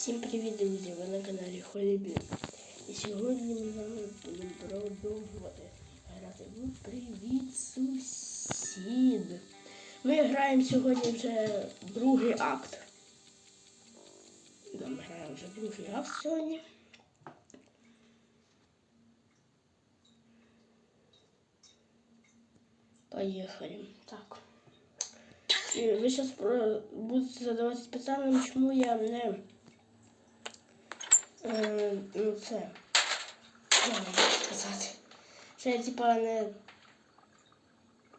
Всім привіт, друзі! Ви на каналі Холібі. І сьогодні ми будемо продовжувати грати в Привіт сусід. Ми граємо сьогодні вже другий акт. Ми граємо вже другий акт сьогодні. Поїхали. Так. І ви зараз будете задаватися питанням, чому я не ну це. Я можу сказати. Що я типа не,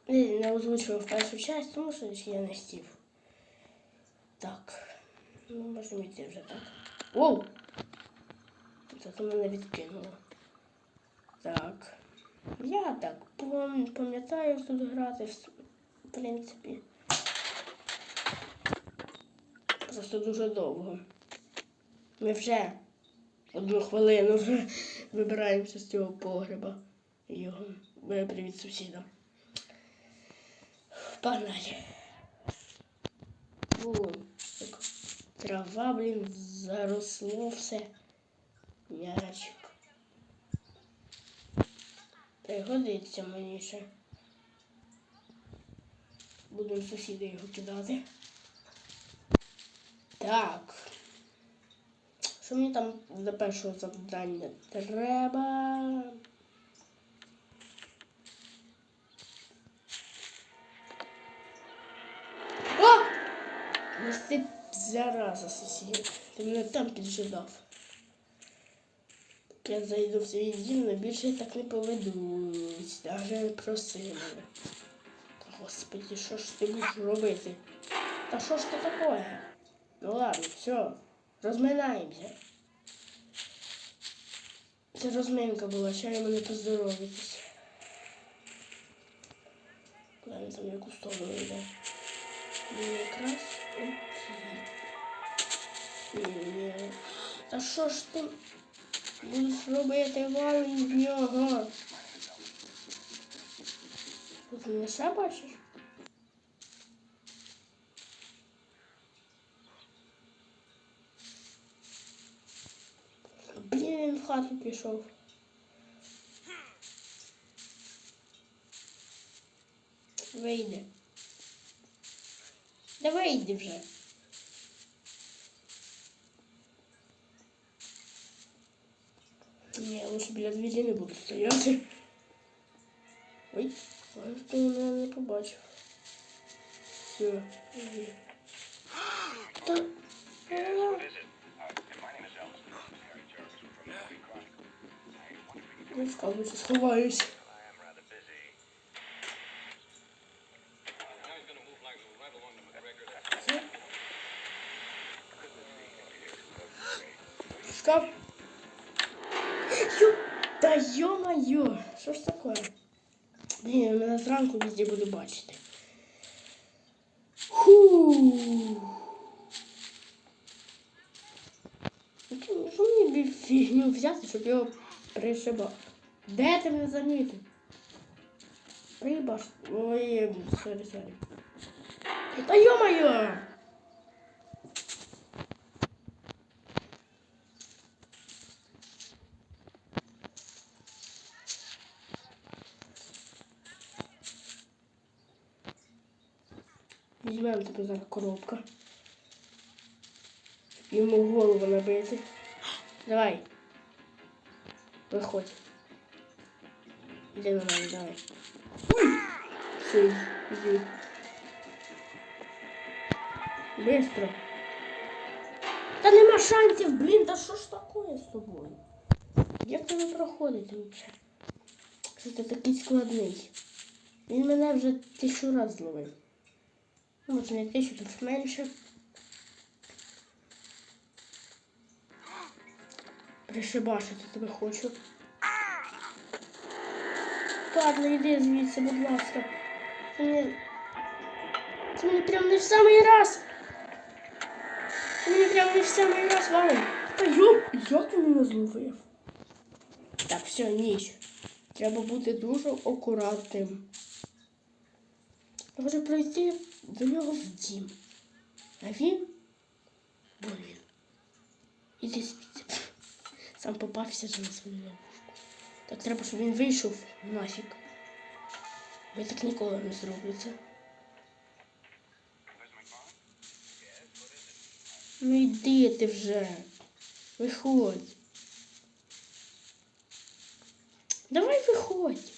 не, озвучував першу часть, тому що я не хотів. Так. Ну, можемо йти вже так. Воу! Це мене відкинуло. Так. Я так пам- пам'ятаю тут грати, в принципі. Просто дуже довго. Ми вже одну хвилину вибираємося з цього погреба. Його привіт сусідам. Погнали. Вон, так. Трава, блін, заросло все. М'ячик. Та й годиться мені ще. Будемо сусіди його кидати. Так. Що мені там до першого завдання треба? О! Ну ти зараза сусід. Ти мене там піджидав. Я зайду в свій дім, але більше я так не поведусь. Навіть проси мене. Та господи, що ж ти будеш робити? Та що ж це таке? Ну ладно, все. Розминаємося. Це розминка була, ще мене поздоровитись. Куди він там в яку сторону йде? Ну, якраз окей. Ні. Та що ж ти будеш робити валом з нього? Ти мене ще бачиш? хату пішов. Вийди. Да вийди вже. Ні, я лучше біля двері не буду стояти. Ой, ой, хто мене не побачив. Все. Та... Не скажу, сховаюсь. Все. Шкаф. Ё... Да ё-моё, що ж таке? Блін, я мене зранку везде буду бачити. Фу. Ну, Що мені бі- фігню взяти, щоб його пришибати? Де ти мене замітив? Прибаш. Ой, сорі, сорі. Та ё-моё! Візьмемо тебе зараз коробка. Йому в голову набити. Давай. Виходь. Іди на мене, давай. Все, иди. Быстро. Та нема шансів, блін, та що ж таке з тобою? Як тебе проходить лучше? Що ти такий складний? Він мене вже тисячу раз зловив. Ну, Може не тисячу, тут менше. Пришибашити тебе хочу. Ладно, йди звідси, будь ласка. Мені... Це мені прям не в самий раз. Це мені прям не в самий раз, Ваня. Та йоп, як ти мене зловив? Так, все, ніч. Треба бути дуже акуратним. Я хочу пройти до нього в дім. А він? Блін. Сам попався же на свою. Так треба, щоб він вийшов нафіг. Бо я так ніколи не зроблю. Ну йди ти вже. Виходь. Давай виходь.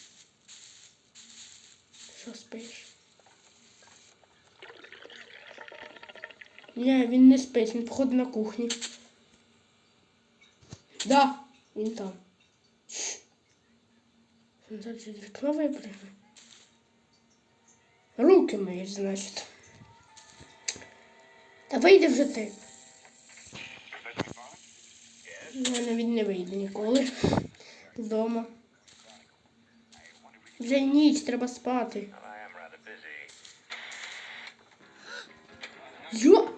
Що спиш? Ні, він не спить, він походу на кухні. Да, він там. Шш. Він зараз від. Руки мої, значить. Та вийди вже ти. Я навіть не вийде ніколи. Вдома. Вже ніч, треба спати. Йо!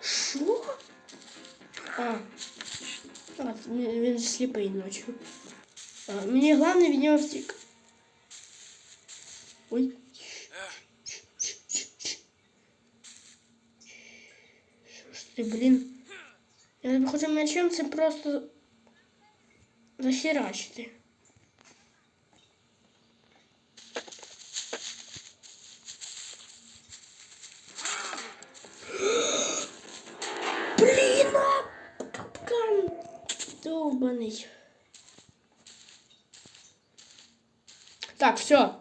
Що? А. а він він сліпий ночі. Мені головне від нього. Ой. Що ж ти, блін? Я хочу м'ячем це просто захерачити. Блін, капкан довбаний. Так, все.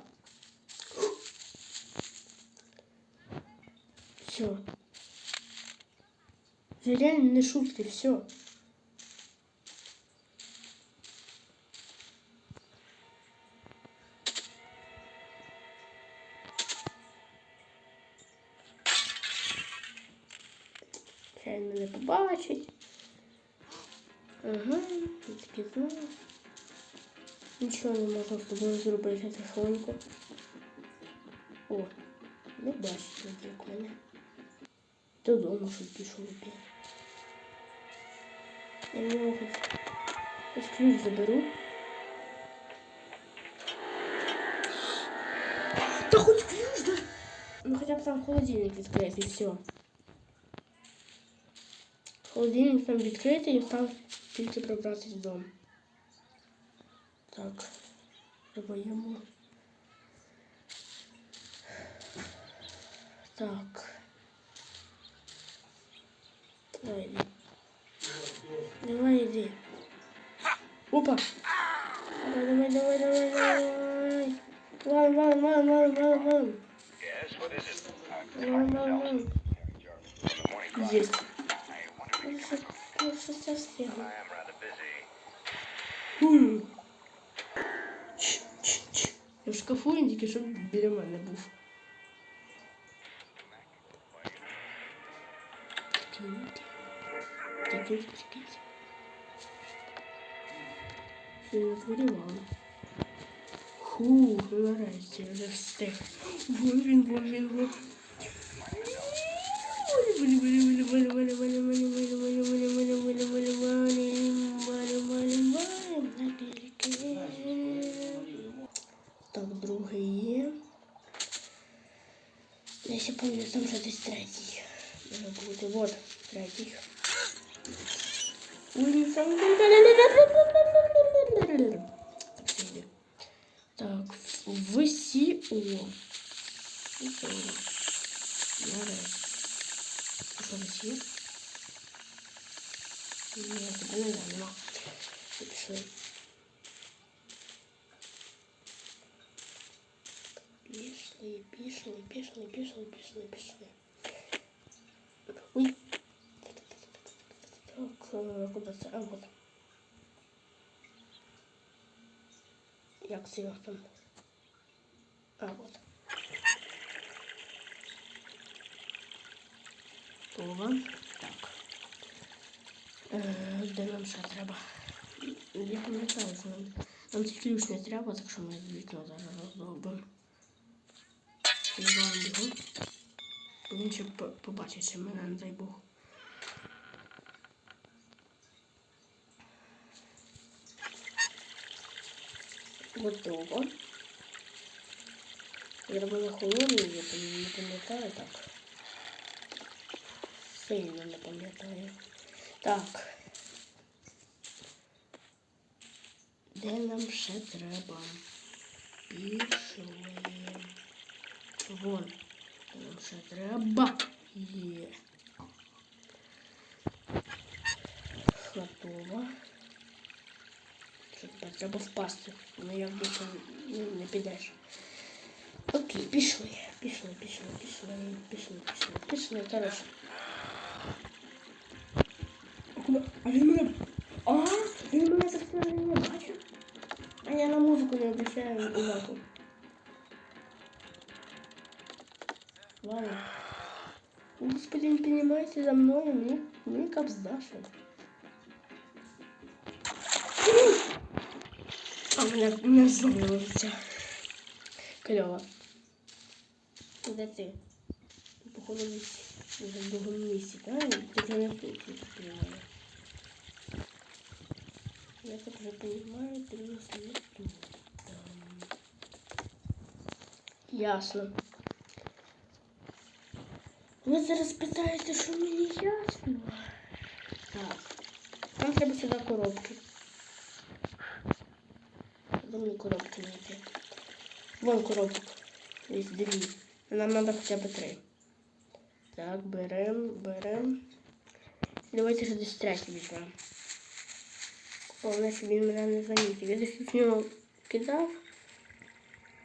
Все. Це реально не шутки, все. Він мене побачить. Ага, таки знаю Нічого не можна з тобою зробити тихонько. О, не бачить він як мене. Додому щоб пішов опять. Я в нього хоч, хоч ключ заберу. Та хоч ключ, да? Ну хоча б там холодильник відкрити і все. Холодильник там відкритий і там тільки пробратись вдома. так, додаємо. Так. Давай йди. Давай йди. Опа! Давай, давай, давай, давай. Вон, вон, вон, вон, вон, вон. Вон, вон, вон. Есть. Я сейчас бегу. Хм. У шкафу він тільки що біля мене був. Тільки, тільки. Він відворівав. Ху, нарешті, я вже встиг. Вон він, вон він, вон. Вон, вон, вон, вон, вон, вон, вон, вон. штуку. Вот, таких. Ну, так, в СИО. Надо. Что в СИО? Нет, ну, ну, это нормально. Запишу. Пишли, пишли, пишли, пишли, пишли, пишли. Ой. Так, е, куди це? А, вот. Як це його там? А, вот. Ова. Так. Е, де нам ще треба? Я пам'ятаю, що нам, нам цей ключ не треба, так що ми вікно зараз бігом. Він ще побачить, що мене, не дай Бог. Готово. Я робила холодний, я там не пам'ятаю так. Сильно не пам'ятаю. Так. Де нам ще треба? Пішли. Вон. Ще треба? Є. Готово. Тепер треба впасти. Ну як більше ну, не підеш. Окей, пішли. Пішли, пішли, пішли, пішли, пішли, пішли. Коротше. А? Він мене. А, він мене за сторони не бачив. А я на музику не обращаю увагу. Ладно. Господин, піднімайся за мною, мені, мені капздашить. А мене, мене знову ложиться. Кльово. Де ти? Походу десь вже в другому місці, так? Ти вже не тут, я так понимаю. Я так вже понимаю, ти у нас не тут. Там. Ясно. Ви зараз питаєте, що мені ясно? Так. Нам треба сюди коробки. Де мені коробки знайти? Вон коробок. Є дві. Нам треба хоча б три. Так, берем, берем. Давайте ще десь третю візьмемо. Головне, щоб він мене не замітив. Я десь в нього кидав.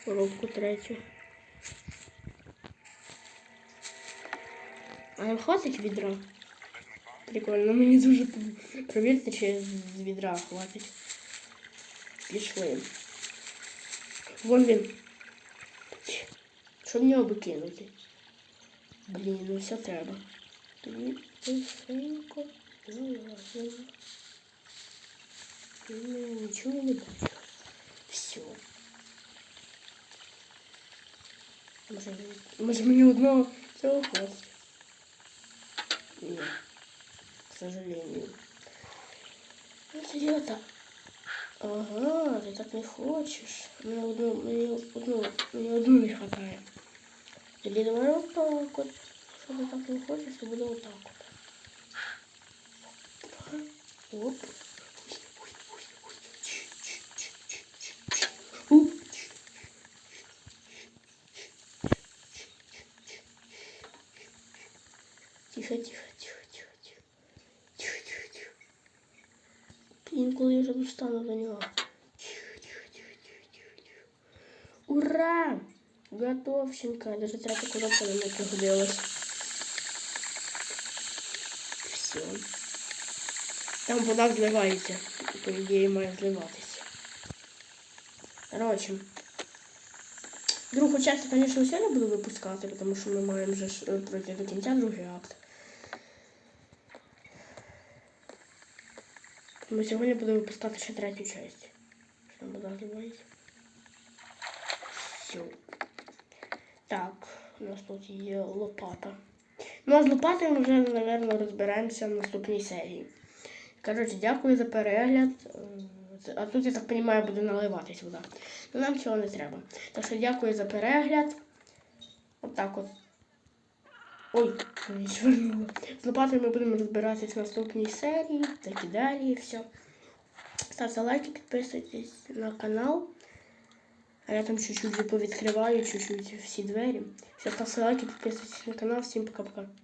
Коробку третю. А нам хватить відра? Прикольно, мені дуже п- провірте, чи з відра хватить. Пішли. Вон він. Що в нього би кинути? Блін, ну все треба. Тоді тихенько залазимо. Ну, нічого не бачу. Все. Може, може мені одного цього хватить? Нет, к сожалению. Ну, серьезно. Ага, ты так не хочешь. Мне одну, мне одну, мне одну не хватает. Или давай вот так вот. Что ты так не хочешь, то буду вот так вот. Оп. Тихо, тихо, тихо, тихо, тихо. Тихо, тихо, тихо. Інколи я вже достану до нього. Тихо, тихо, тихо, тихо, тихо, тихо. Ура! Готовченка. Даже третя коробка на мене пригодилась. Все. Там вода зливається. По ідеї має зливатися. Короче. Другу часть, конечно, все не буду випускати, тому що ми маємо вже е, пройти до кінця другий акт. Ми сьогодні будемо випускати ще третю часть. Що там вода зливається. Все. Так, у нас тут є лопата. Ну, а з лопатою ми вже, мабуть, розберемося в наступній серії. Коротше, дякую за перегляд. Е, А тут, я так розумію, буде наливатись вода. Ну нам цього не треба. Так що дякую за перегляд. Отак от. Ой, мені звернуло. З лопатою ми будемо розбиратись в наступній серії, так і далі, і все. Ставте лайки, підписуйтесь на канал. А я там чуть-чуть повідкриваю, чуть-чуть всі двері. Все, ставте лайки, підписуйтесь на канал. Всім пока-пока.